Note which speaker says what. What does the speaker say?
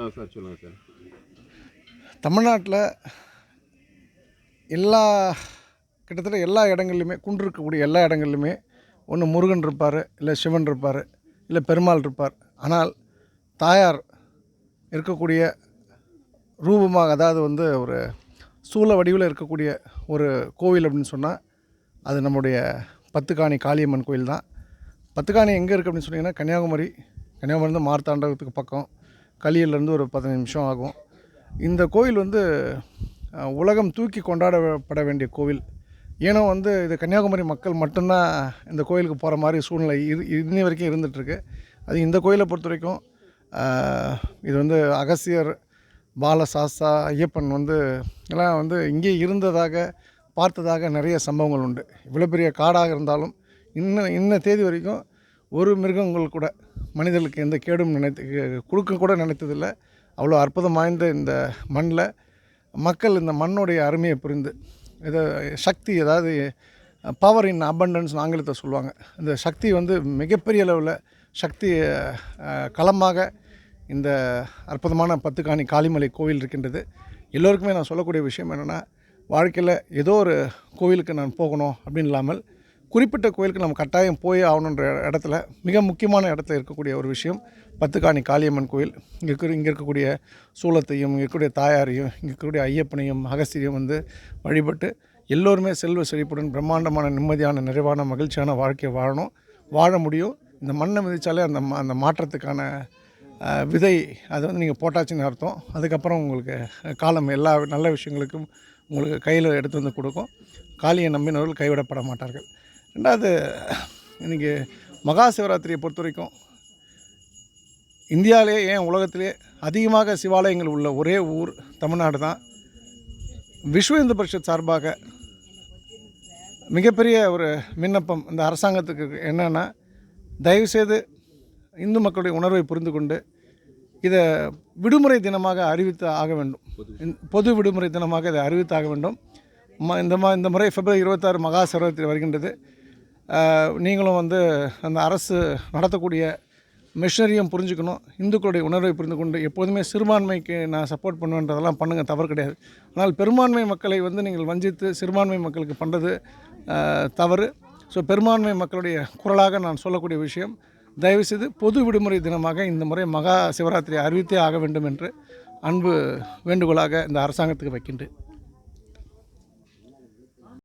Speaker 1: ஆ sir சொல்லுங்கள் sir.
Speaker 2: தமிழ்நாட்டில் எல்லா கிட்டத்தட்ட எல்லா இடங்கள்லையுமே குன்று இருக்கக்கூடிய எல்லா இடங்கள்லையுமே ஒன்று முருகன் இருப்பார் இல்லை சிவன் இருப்பார் இல்லை பெருமாள் இருப்பார். ஆனால் தாயார் இருக்கக்கூடிய ரூபமாக அதாவது வந்து ஒரு சூழ வடிவில் இருக்கக்கூடிய ஒரு கோவில் அப்படின்னு சொன்னால் அது நம்முடைய பத்துக்காணி காளியம்மன் கோயில் தான் பத்துக்காணி எங்கே இருக்குது அப்படின்னு சொன்னீங்கன்னா கன்னியாகுமரி கன்னியாகுமரி வந்து மார்த்தாண்டவத்துக்கு பக்கம் களியிலேருந்து ஒரு பதினஞ்சு நிமிஷம் ஆகும். இந்த கோயில் வந்து உலகம் தூக்கி கொண்டாடப்பட வேண்டிய கோவில். ஏன்னா வந்து இது கன்னியாகுமரி மக்கள் மட்டும்தான் இந்த கோயிலுக்கு போகிற மாதிரி சூழ்நிலை இது இன்னி வரைக்கும் இருந்துகிட்ருக்கு அது இந்த கோயிலை பொறுத்த வரைக்கும் இது வந்து அகசியர் பாலசாஸ்தா ஐயப்பன் வந்து எல்லாம் வந்து இங்கே இருந்ததாக பார்த்ததாக நிறைய சம்பவங்கள் உண்டு. இவ்வளோ பெரிய காடாக இருந்தாலும் இன்னும் இன்ன தேதி வரைக்கும் ஒரு மிருகங்கள் கூட மனிதர்களுக்கு எந்த கேடும் நினைத்து கொடுக்க கூட நினைத்ததில்லை. அவ்வளோ அற்புதம் வாய்ந்த இந்த மண்ணில் மக்கள் இந்த மண்ணுடைய அருமையை புரிந்து இதை சக்தி அதாவது பவர் இன் அபண்டன்ஸ் ஆங்கிலத்தை சொல்லுவாங்க. இந்த சக்தி வந்து மிகப்பெரிய அளவில் சக்தி களமாக இந்த அற்புதமான பத்துக்காணி காளிமலை கோவில் இருக்கின்றது. எல்லோருக்குமே நான் சொல்லக்கூடிய விஷயம் என்னென்னா வாழ்க்கையில் ஏதோ ஒரு கோவிலுக்கு நான் போகணும் அப்படின்னு இல்லாமல் குறிப்பிட்ட கோயிலுக்கு நம்ம கட்டாயம் போய் ஆகணுன்ற இடத்துல மிக முக்கியமான இடத்துல இருக்கக்கூடிய ஒரு விஷயம் பத்துக்காணி காளியம்மன் கோயில். இங்கே இருக்கிற இங்கே இருக்கக்கூடிய சூலத்தையும் இங்கே இருக்கக்கூடிய தாயாரையும் இங்கே இருக்கக்கூடிய ஐயப்பனையும் அகஸ்தியையும் வந்து வழிபட்டு எல்லோருமே செல்வ செழிப்புடன் பிரம்மாண்டமான நிம்மதியான நிறைவான மகிழ்ச்சியான வாழ்க்கையை வாழணும் வாழ முடியும். இந்த மண்ணை மிதித்தாலே அந்த மா- அந்த மாற்றத்துக்கான விதை அது வந்து நீங்கள் போட்டாச்சுன்னு அர்த்தம். அதுக்கப்புறம் உங்களுக்கு காலம் எல்லா நல்ல விஷயங்களுக்கும் உங்களுக்கு கையில் எடுத்து வந்து கொடுக்கும். காளியை நம்பினவர்கள் கைவிடப்பட மாட்டார்கள். ரெண்டாவது இன்றைக்கி மகா சிவராத்திரியை பொறுத்த வரைக்கும் இந்தியாவிலே ஏன் உலகத்திலே அதிகமாக சிவாலயங்கள் உள்ள ஒரே ஊர் தமிழ்நாடு தான்? விஸ்வ இந்து பரிஷத் சார்பாக மிகப்பெரிய ஒரு விண்ணப்பம் இந்த அரசாங்கத்துக்கு என்னென்னா தயவுசெய்து இந்து மக்களுடைய உணர்வை புரிந்து கொண்டு இதை விடுமுறை தினமாக அறிவித்து ஆக வேண்டும். பொது விடுமுறை தினமாக இதை அறிவித்து ஆக வேண்டும். ம இந்த மா இந்த முறை பிப்ரவரி இருபத்தாறு மகா சிவராத்திரி வருகின்றது. நீங்களும் வந்து அந்த அரசு நடத்தக்கூடிய மிஷனரியும் புரிஞ்சுக்கணும் இந்துக்களுடைய உணர்வை புரிந்து கொண்டு எப்போதுமே சிறுபான்மைக்கு நான் சப்போர்ட் பண்ணுவேன்றதெல்லாம் பண்ணுங்கள் தவறு கிடையாது. ஆனால் பெரும்பான்மை மக்களை வந்து நீங்கள் வஞ்சித்து சிறுபான்மை மக்களுக்கு பண்ணுறது தவறு. ஸோ பெரும்பான்மை மக்களுடைய குரலாக நான் சொல்லக்கூடிய விஷயம் தயவுசெய்து பொது விடுமுறை தினமாக இந்த முறை மகா சிவராத்திரி அறிவித்தே ஆக வேண்டும் என்று அன்பு வேண்டுகோளாக இந்த அரசாங்கத்துக்கு வைக்கின்றேன்.